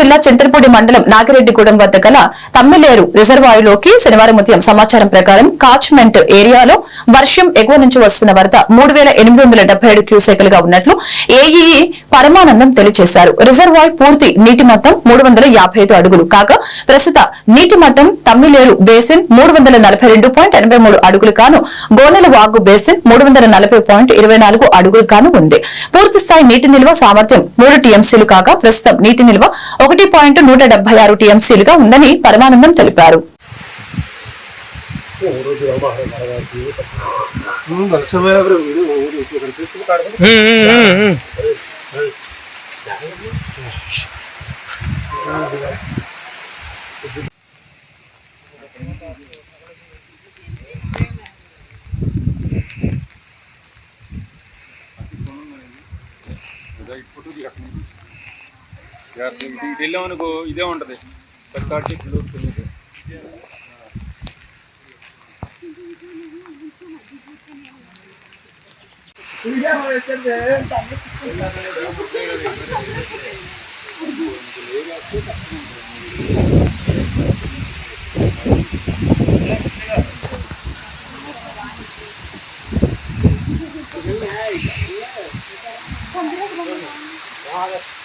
జిల్లా చింతలపూడి మండలం నాగిరెడ్డిగూడెం వద్ద గల తమ్మిలేరు రిజర్వాయర్లోకి శనివారం ఉదయం సమాచారం ప్రకారం కాచ్మెంట్ ఏరియాలో వర్షం ఎగువ నుంచి వస్తున్న వరద మూడు వేల ఎనిమిది వందల డెబ్బై ఏడు క్యూసెక్లుగా ఉన్నట్లు ఏఈఈ పరమానందం తెలియజేశారు. రిజర్వాయర్ పూర్తి నీటి మట్టం మూడు వందల యాభై ఐదు అడుగులు కాగా ప్రస్తుత నీటి మట్టం తమ్మిలేరు బేసిన్ మూడు వందల నలభై రెండు పాయింట్ ఎనభై మూడు అడుగులు కాను గోనెల వాగు బేసిన్ మూడు వందల నలభై పాయింట్ ఇరవై నాలుగు అడుగులు కాను ఉంది. పూర్తి స్థాయి నీటి నిల్వ సామర్థ్యం మూడు టీఎంసీలు కాగా ప్రస్తుతం నీటి నిల్వ ఒకటి పాయింట్ నూట డెబ్బై ఆరు టీఎంసీలుగా ఉందని పరమానందం తెలిపారు. ఢిల్లో మనకు ఇదే ఉంటుంది కట్టాటి పిల్లలు Yeah.